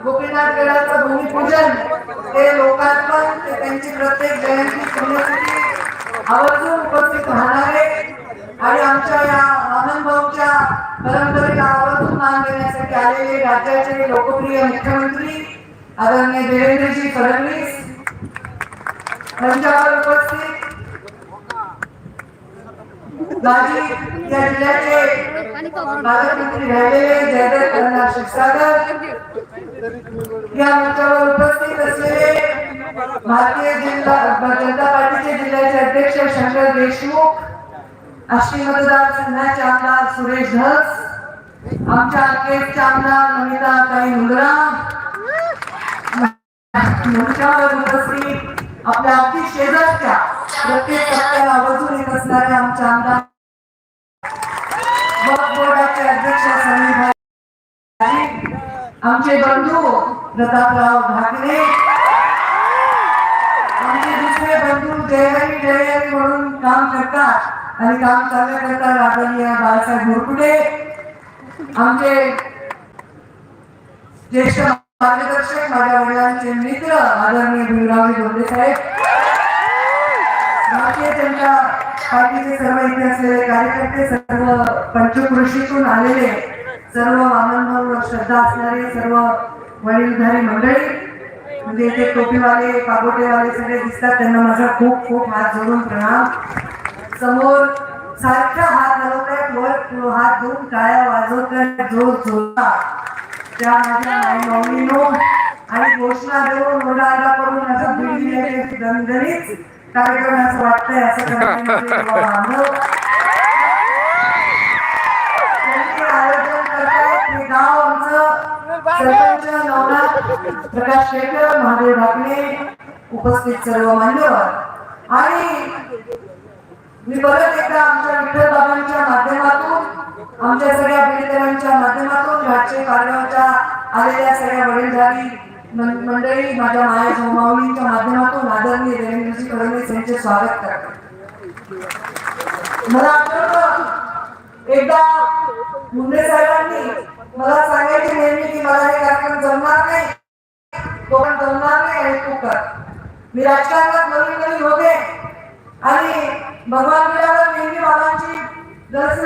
गोपीनाथ गडाचं भूमिपूजन ते लोकार्पण ते त्यांची प्रत्येक जयंती पुण्यतिथी आवर्जून उपस्थित राहणारे आणि आमच्या या आनंद भाऊच्या परंपरेला आवर्जून मान देण्यासाठी आलेले राज्याचे लोकप्रिय मुख्यमंत्री आदरणीय देवेंद्रजी फडणवीस त्यांच्यावर उपस्थित माजी या जिल्ह्याचे पालकमंत्री राहिलेले जयदेव कर्नाल क्षीरसागर या मंचावर उपस्थित असलेले भारतीय जनता जनता पार्टीचे जिल्ह्याचे अध्यक्ष शंकर देशमुख आष्टी मतदारसंघाचे आमदार सुरेश धस आमच्या अखेरच्या आमदार नमिता ताई मुंद्रा मंचावर उपस्थित आपल्या अगदी शेजारच्या प्रत्येक टप्प्याला आवर्जून येत असणाऱ्या आमच्या आमदार बोर्डाचे अध्यक्ष समीर आमचे बंधू प्रतापराव ढाकणे आमचे दुसरे बंधू जयहरी जयहरी म्हणून काम करतात आणि काम चांगलं करतात आदरणीय बाळासाहेब मुरकुटे. आमचे ज्येष्ठ मार्गदर्शक माझ्या वडिलांचे मित्र आदरणीय भीमरावजी धोंडे साहेब. भारतीय जनता पार्टीचे सर्व इथे असलेले कार्यकर्ते सर्व पंचकृषीतून आलेले सर्व वामनभाऊ श्रद्धा असणारे सर्व वडीलधारी मंडळी म्हणजे इथे टोपीवाले पागोटेवाले सगळे दिसतात त्यांना माझा खूप खूप हात जोडून प्रणाम. समोर सारखा हात घालवतायत वर हात धुवून टाळ्या वाजवतायत जोर जोरदार त्या माझ्या आई माऊलीनो आणि घोषणा देऊन मुलाला करून असं बिल्डिंग दणदणीत कार्यक्रम असं वाटतंय असं करण्यामध्ये आयोजन करतायत हे गाव आमचं सरपंच नवनाथ प्रकाश शेखर महादेव ढाकणे उपस्थित सर्व मान्यवर आणि मी परत एकदा आमच्या विठ्ठल बाबांच्या माध्यमातून आमच्या सगळ्या पीडितांच्या माध्यमातून राज्य कार्याच्या आलेल्या सगळ्या वडीलधारी मंडळी माझ्या माया माऊलींच्या माध्यमातून आदरणीय देवेंद्रजी फडणवीस यांचे स्वागत करते. मला आठवतं एकदा मुंडे साहेबांनी मला सांगायचे नेहमी की मला हे कार्यक्रम जमणार नाही तो पण जमणार नाही आणि तू कर. मी राजकारणात नवीन नवीन होते आणि भगवान